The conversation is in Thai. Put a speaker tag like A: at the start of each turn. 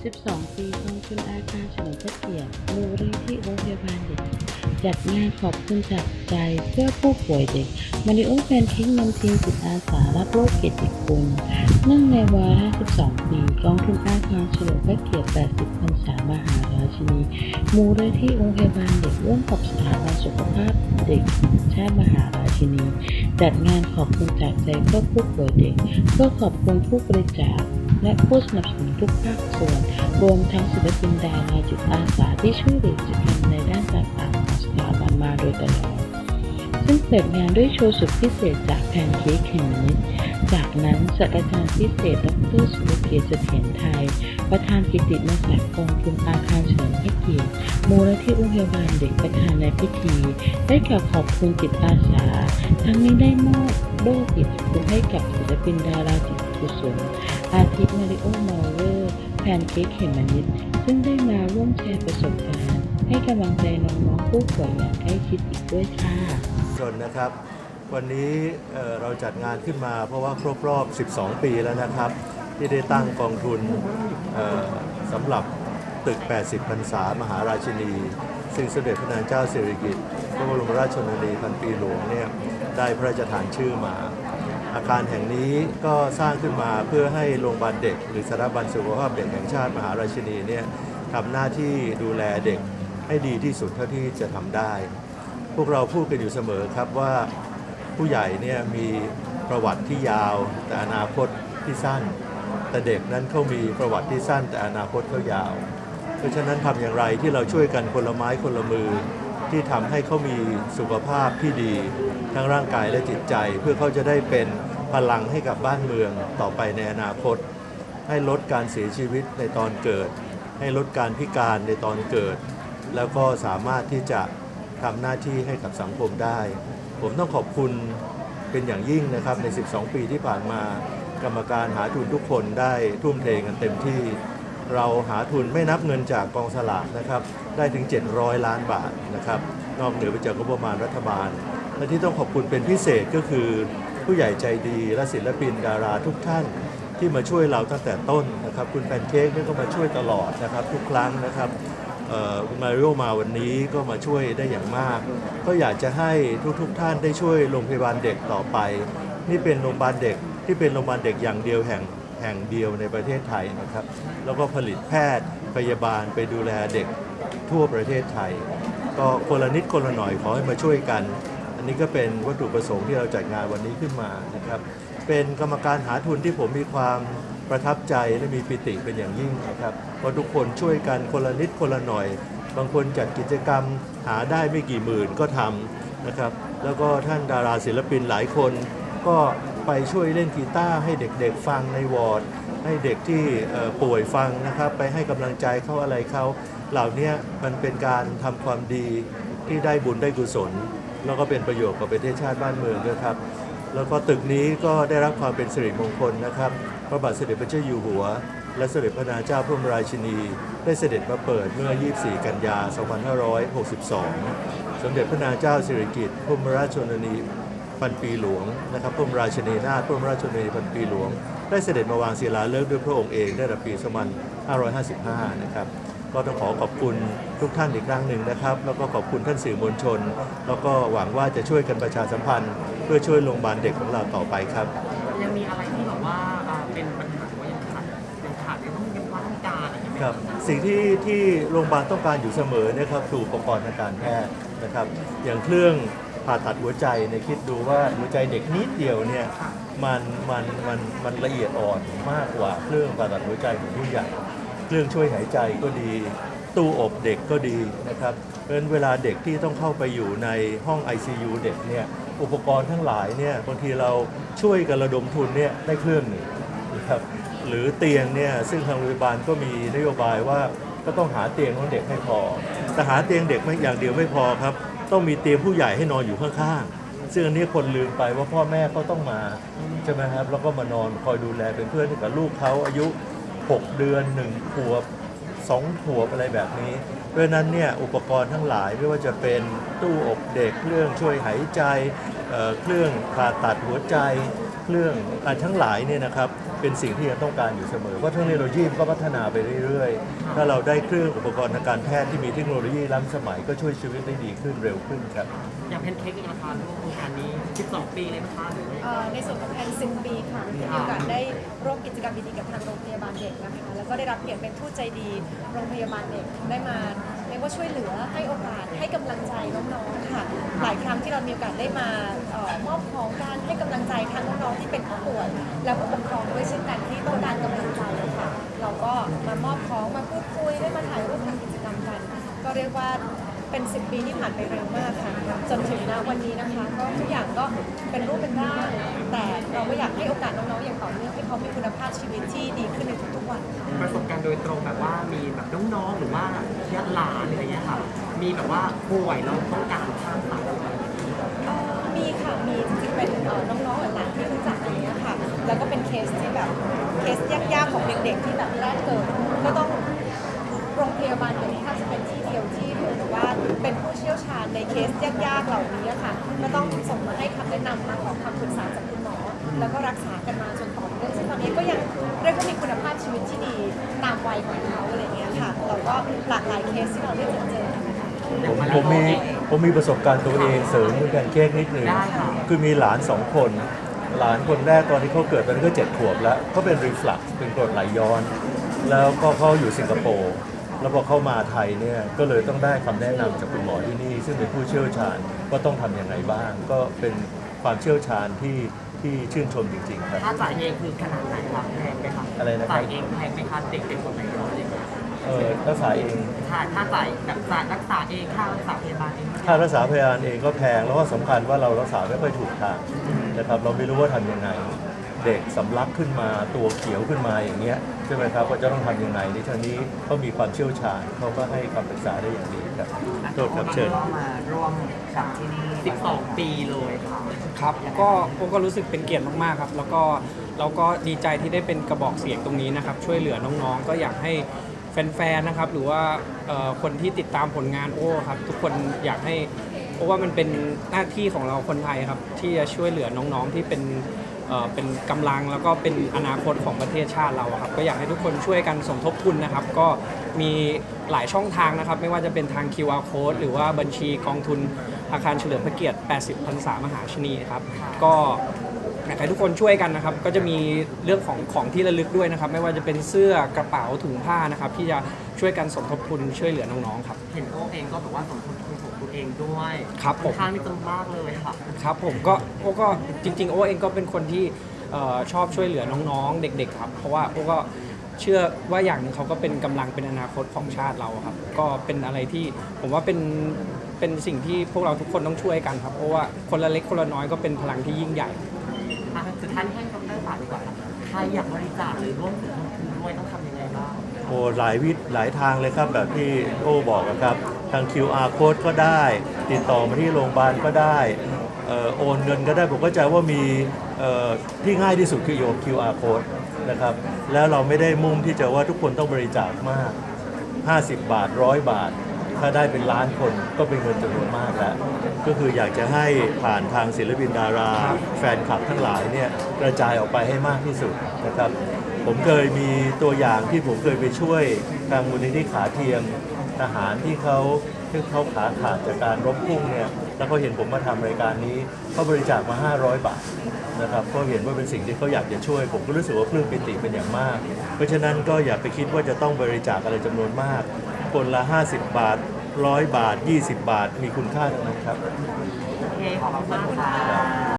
A: 12 ปีกองทุนอาคารเฉลิมพระเกียรติมูลนิธิโรงพยาบาลเด็ก จัดงานขอบคุณจากใจเพื่อผู้ป่วยเด็กมาริโอแพนเค้กนำทีมจิตอาสารับโลกเกียรติคุณเนื่องในวาระ 12 ปีกองทุนอาคารเฉลิมพระเกียรติ 80 พรรษามหาราชินี มูลนิธิโรงพยาบาลเด็กร่วมกับสถาบันสุขภาพเด็กชาติมหาราชินี จัดงานขอบคุณจากใจเพื่อผู้ป่วยเด็ก เพื่อขอบคุณผู้บริจาค และผู้สนับสนุนทุกภาคส่วน รวมทั้งศิลปินดาราจิตอาสาที่ช่วยเหลือกิจกรรมในด้านต่างๆของสถาบันมาโดยตลอด ซึ่งเปิดงานด้วยโชว์สุดพิเศษจากแพนเค้กแห่งนิดจากนั้นศาสตราจารย์พิเศษ ดรสุรเกียรติเสถียรไทย ประธานกิตติมศักดิ์กองทุนอาคารเฉลิมพระเกียรติมูลนิธิโรงพยาบาลเด็กประธานในพิธี ได้กล่าวขอบคุณจิตอาสา ทั้งนี้ได้มอบ โล่เกียรติคุณให้กับศิลปินดาราจิตกุศลอาทิตย์มาริโอมอลเวอร์แพนเค้กเขมนิดซึ่งได้มาร่วมแชร์ประสบการณ์ ให้กำลังใจน้องๆผู้ป่วยอย่างใกล้ชิดอีกด้วยค่ะ
B: ชนนะครับ วันนี้เราจัดงานขึ้นมาเพราะว่าครบรอบ 12 ปีแล้วนะครับ ที่ได้ตั้งกองทุนสำหรับ ตึก 80 พรรษามหาราชินี ซึ่งสมเด็จพระนางเจ้าสิริกิติ์พระบรมราชชนนีพันปีหลวงเนี่ยได้พระราชทานชื่อมา อาคารแห่งนี้ก็สร้างขึ้นมาเพื่อให้โรงพยาบาลเด็ก หรือสถาบันสุขภาพเด็กแห่งชาติมหาราชินีเนี่ยทำหน้าที่ดูแลเด็กให้ดีที่สุดเท่าที่จะทำได้ พวกเราพูดกันอยู่เสมอครับว่าผู้ใหญ่เนี่ยมีประวัติที่ยาว แต่อนาคตที่สั้น แต่เด็กนั้นเขามีประวัติที่สั้นแต่อนาคตเขายาว เพราะฉะนั้นทำอย่างไรที่เราช่วยกันคนละไม้คนละมือ ที่ทำให้เขามีสุขภาพที่ดี ทั้งร่างกายและจิตใจ เพื่อเขาจะได้เป็นพลังให้กับบ้านเมืองต่อไปในอนาคต ให้ลดการเสียชีวิตในตอนเกิด ให้ลดการพิการในตอนเกิด แล้วก็สามารถที่จะทำหน้าที่ให้กับสังคมได้ ผมต้องขอบคุณเป็นอย่างยิ่งนะครับใน 12 ปีที่ผ่านมากรรมการหาทุนทุกคนได้ทุ่มเทกันเต็มที่ เราหาทุนไม่นับเงินจากกองสลากนะครับได้ถึง 700 ล้านบาทนะครับนอกเหนือไปจากงบประมาณรัฐบาล และที่ต้องขอบคุณเป็นพิเศษก็คือ ผู้ใหญ่ใจดีและศิลปินดาราทุกท่านที่มาช่วยเราตั้งแต่ต้นนะครับคุณแพนเค้กนี่ก็มาช่วยตลอดนะครับทุกครั้งนะครับคุณมาริโอมาวันนี้ก็มาช่วยได้อย่างมาก ก็อยากจะให้ทุกๆทท่านได้ช่วยโรงพยาบาลเด็กต่อไป นี่เป็นโรงพยาบาลเด็กที่เป็นโรงพยาบาลเด็กอย่างเดียวแห่ง แห่งเดียวในประเทศไทยนะครับ แล้วก็ผลิตแพทย์พยาบาลไปดูแลเด็กทั่วประเทศไทย ก็คนละนิดคนละหน่อยขอให้มาช่วยกัน อันนี้ก็เป็นวัตถุประสงค์ที่เราจัดงานวันนี้ขึ้นมานะครับ เป็นกรรมการหาทุนที่ผมมีความประทับใจและมีปิติเป็นอย่างยิ่งนะครับเพราะทุกคนช่วยกันคนละนิดคนละหน่อย บางคนจัดกิจกรรมหาได้ไม่กี่หมื่นก็ทำนะครับ แล้วก็ท่านดาราศิลปินหลายคน ก็ไปช่วยเล่นกีตาร์ให้เด็กๆฟังในวอร์ด ให้เด็กที่ป่วยฟังนะครับ ไปให้กำลังใจเขาอะไรเขาเหล่านี้มันเป็นการทำความดีที่ได้บุญได้กุศล แล้วก็เป็นประโยชน์กับประเทศชาติบ้านเมืองด้วยครับ แล้วก็ตึกนี้ก็ได้รับความเป็นสิริมงคลนะครับพระบาทสมเด็จพระเจ้าอยู่หัว และสมเด็จพระนางเจ้าพระบรมราชินี ได้เสด็จมาเปิดเมื่อ 24 กันยา 2562 สมเด็จพระนางเจ้าสิริกิติ์พระบรมราชชนนี พันปีหลวงนะครับพระบรมราชินีนาถพระบรมราชชนนีพันปีหลวง ได้เสด็จมาวางศิลาฤกษ์ด้วยพระองค์เองได้ในปี2555 นะครับก็ต้องขอขอบคุณทุกท่านอีกครั้งหนึ่งนะครับ แล้วก็ขอบคุณท่านสื่อมวลชน แล้วก็หวังว่าจะช่วยกันประชาสัมพันธ์ เพื่อช่วยโรงพยาบาลเด็กของเราต่อไปครับ
C: ยังมีอะไรที่แบบว่าอ่าเป็นปัญหาหรือว่ายังขาดยังขาดยังต้องยังว่าต้องการอะไรอย่างเงี้ย
B: ครับสิ่งที่ที่โรงพยาบาลต้องการอยู่เสมอเนะครับคืออุปกรณ์ทางการแพทย์นะครับ อย่างเครื่อง ผ่าตัดหัวใจเนี่ยคิดดูว่าหัวใจเด็กนิดเดียวเนี่ยมันมันมันมันละเอียดอ่อนมากกว่าเครื่องผ่าตัดหัวใจของผู้ใหญ่เครื่องช่วยหายใจก็ดี ตู้อบเด็กก็ดีนะครับเพราะฉะนั้นเวลาเด็กที่ต้องเข้าไปอยู่ในห้อง ICU เด็กเนี่ยอุปกรณ์ทั้งหลายเนี่ยบางทีเราช่วยกันระดมทุนเนี่ยได้เครื่องหนึ่งนะครับหรือเตียงเนี่ยซึ่งทางโรงพยาบาลก็มีนโยบายว่าก็ต้องหาเตียงของเด็กให้พอแต่หาเตียงเด็กไม่อย่างเดียวไม่พอครับ ต้องมีเตียงผู้ใหญ่ให้นอนอยู่ข้างๆ ซึ่งอันนี้คนลืมไปว่าพ่อแม่เขาต้องมาใช่ไหมครับ แล้วก็มานอนคอยดูแลเป็นเพื่อนกับลูกเขาอายุ 6 เดือน 1 ขวบ 2 ขวบอะไรแบบนี้ เพราะนั้นเนี่ยอุปกรณ์ทั้งหลายไม่ว่าจะเป็นตู้อบเด็กเครื่องช่วยหายใจเเครื่องผ่าตัดหัวใจ เครื่องอะไรทั้งหลายเนี่ยนะครับ เป็นสิ่งที่ยังต้องการอยู่เสมอเพราะเทคโนโลยีมันก็พัฒนาไปเรื่อยๆ ถ้าเราได้เครื่องอุปกรณ์ทางการแพทย์ที่มีเทคโนโลยีล้ำสมัยก็ช่วยชีวิตได้ดีขึ้นเร็วขึ้นครับ
C: อย่างแพนเค้กเองนะคะร่วมโครงการนี้ 12 ปีเลยนะคะหรือว่ายังไง
D: เอ่อในส่วนของแพนซิงปีค่ะที่มีโอกาสได้ร่วมกิจกรรมดีๆกับทางโรงพยาบาลเด็กนะคะแล้วก็ได้รับเกียรติเป็นทูตใจดีโรงพยาบาลเด็กได้มาเรีย กว่าช่วยเหลือให้โอกาสให้กำลังใจน้องๆค่ะ หลายครั้งที่เรามีโอกาสได้มาเอ่อมอบของการให้กำลังใจทั้งน้องๆที่เป็นผู้ป่วยและผู้ปกครองด้วยเช่นกันที่ต้องการกำลังใจค่ะ เราก็มามอบของมาพูดคุยได้มาถ่ายรูปทำกิจกรรมกัน ก็เรียกว่าเป็น 10 ปีที่ผ่านไปเร็วมากค่ะ จนถึงณวันนี้นะคะ ก็ทุกอย่างก็เป็นรูปเป็นร่าง แต่เราก็อยากให้โอกาสน้องๆอย่างต่อเนื่องให้เขามีคุณภาพชีวิตที่ดีขึ้นในทุกๆวัน
C: ประสบการณ์โดยตรงแบบว่ามีแบบน้องๆหรือว่าญาติหลานอะไรเงี้ยค่ะ มีแบบว่าป่วยแล้วต้องการข้างตัดอะไรอย่างเงี้ย
D: เอ่อมีค่ะ มีจริงๆเป็นเอ่อน้องๆหลานๆที่รู้จักอะไรเงี้ยค่ะ แล้วก็เป็นเคสที่แบบเคสยากๆของเด็กๆที่แบบแรกเกิดก็ต้องโรงพยาบาลเด็กถ้าจะเป็นที่เดียวที่เหมือนกับว่าเป็นผู้เชี่ยวชาญในเคสยากๆเหล่านี้ค่ะ ก็ต้องส่งมาให้คำแนะนำมาขอคำปรึกษาจากคุณ แล้วก็รักษากันมาจนต่อเนื่องซึ่งตอนนี้ก็ยังเรียกว่ามีคุณภาพชีวิตที่ดีตามวัยของเขาอะไรเงี้ยค่ะเราก็หลากหลายเคสที่เราได้เจอเจอกันนะคะ
B: ผมผมมีผมมีประสบการณ์ตัวเองเสริมเหมือนกันเค้กนิดหนึ่ง
C: ได้ค่ะ
B: คือมีหลานสองคน หลานคนแรกตอนที่เขาเกิดตอนนี้ก็เจ็ดขวบแล้วเขาเป็นรีฟลักซ์เป็นกรดไหลย้อน แล้วก็เขาอยู่สิงคโปร์แล้วพอเข้ามาไทยเนี่ยก็เลยต้องได้คำแนะนำจากคุณหมอที่นี่ ซึ่งเป็นผู้เชี่ยวชาญว่าต้องทำยังไงบ้าง ก็เป็นความเชี่ยวชาญที่ ที่ชื่นชมจริงๆครับ
C: ถ้าจ่ายเองคือขนาดไหนครับแพงไหมครับ
B: อะไรนะครับ
C: จ่ายเองแพงไหมคะเด็กๆคนไหนอะไรอย่างเงี้ย
B: เออรักษาเอง
C: ถ้าถ้าจ่ายแบบจ่ายรักษาเองค่ารักษาพยาบาลเอง
B: ค่ารักษาพยาบาลเองก็แพงแล้วก็สำคัญว่าเรารักษาไม่ค่อยถูกทางนะครับเราไม่รู้ว่าทำยังไง เด็กสำลักขึ้นมาตัวเขียวขึ้นมาอย่างเงี้ยใช่ไหมครับว่าจะต้องทำยังไงในทางนี้เขามีความเชี่ยวชาญเขาก็ให้คำปรึกษาได้อย่างดีครับโทษครับเชิญ
C: ก็มาร่วมกับที่นี่12 ปีเลยค่ะ
E: ครับก็ผมก็รู้สึกเป็นเกียรติมากๆครับแล้วก็เราก็ดีใจที่ได้เป็นกระบอกเสียงตรงนี้นะครับช่วยเหลือน้องๆ ก็อยากให้แฟนๆนะครับหรือว่าเอ่อคนที่ติดตามผลงานโอ้ครับทุกคนอยากให้โอ้ว่ามันเป็นหน้าที่ของเราคนไทยครับที่จะช่วยเหลือน้องๆที่เป็น เอ่อเป็นกำลังแล้วก็เป็นอนาคตของประเทศชาติเราอะครับก็อยากให้ทุกคนช่วยกันสมทบทุนนะครับ ก็มีหลายช่องทางนะครับ ไม่ว่าจะเป็นทาง QR code หรือว่าบัญชีกองทุนอาคารเฉลิมพระเกียรติ 80พรรษามหาชนีครับก็อยากให้ทุกคนช่วยกันนะครับ ก็จะมีเรื่องของของที่ระลึกด้วยนะครับ ไม่ว่าจะเป็นเสื้อกระเป๋าถุงผ้านะครับ ที่จะช่วยกันสมทบทุนช่วยเหลือน้องๆครับ
C: เห็นโอ้เองก็แบบว่าสมทบทุนข องตัวเองด้วย
E: ครับผม
C: อนข้างที่ตรงมากเลยค่ะ
E: ครับผมก็โอ้ก็จริง ๆ โอ้เองก็เป็นคนที่เอ่อชอบช่วยเหลือน้องๆ เด็ก ๆ ครับ เพราะว่าโอ้ก็เชื่อว่าอย่างหนึ่งเขาก็เป็นกำลังเป็นอนาคตของชาติเราครับ ก็เป็นอะไรที่ผมว่าเป็นเป็นสิ่งที่พวกเราทุกคนต้องช่วยกันครับเพราะว่าคนละเล็กคนละน้อยก็เป็นพลังที่ยิ่งใหญ่
C: อะสุดท้ายให้ดรฝากดีกว่าครับใครอยากบริจาคหรือร่วมสมทบทุนด้วยต้องทำยังไงบ้าง
B: โอ้หลายวิธหลายทางเลยครับ แบบที่โอ้บอกอะครับ ทาง QR code ก็ได้ ติดต่อมาที่โรงพยาบาลก็ได้เอ่อโอนเงินก็ได้ ผมก็ใจว่ามีเอ่อที่ง่ายที่สุดคือโยน QR code นะครับ แล้วเราไม่ได้มุ่งที่จะว่าทุกคนต้องบริจาคมาก 50 บาทร้อยบาท ถ้าได้เป็นล้านคนก็เป็นเงินจำนวนมากแล้ว ก็คืออยากจะให้ผ่านทางศิลปินดารา แฟนคลับทั้งหลายเนี่ยกระจายออกไปให้มากที่สุดนะครับ ผมเคยมีตัวอย่างที่ผมเคยไปช่วยทางมูลนิธิขาเทียมทหารที่เขาที่เขาขาขาดจากการรบพุ่งเนี่ยแล้วเขาเห็นผมมาทำรายการนี้เขาบริจาคมา 500 บาทนะครับก็เห็นว่าเป็นสิ่งที่เขาอยากจะช่วย ผมก็รู้สึกว่าปลื้มปิติเป็นอย่างมาก เพราะฉะนั้นก็อย่าไปคิดว่าจะต้องบริจาคอะไรจำนวนมาก คนละ 50 บาท100บาท 20 บาทมีคุณค่าทั้งนั้นครับ
C: โอเคขอบคุณมากค่ะ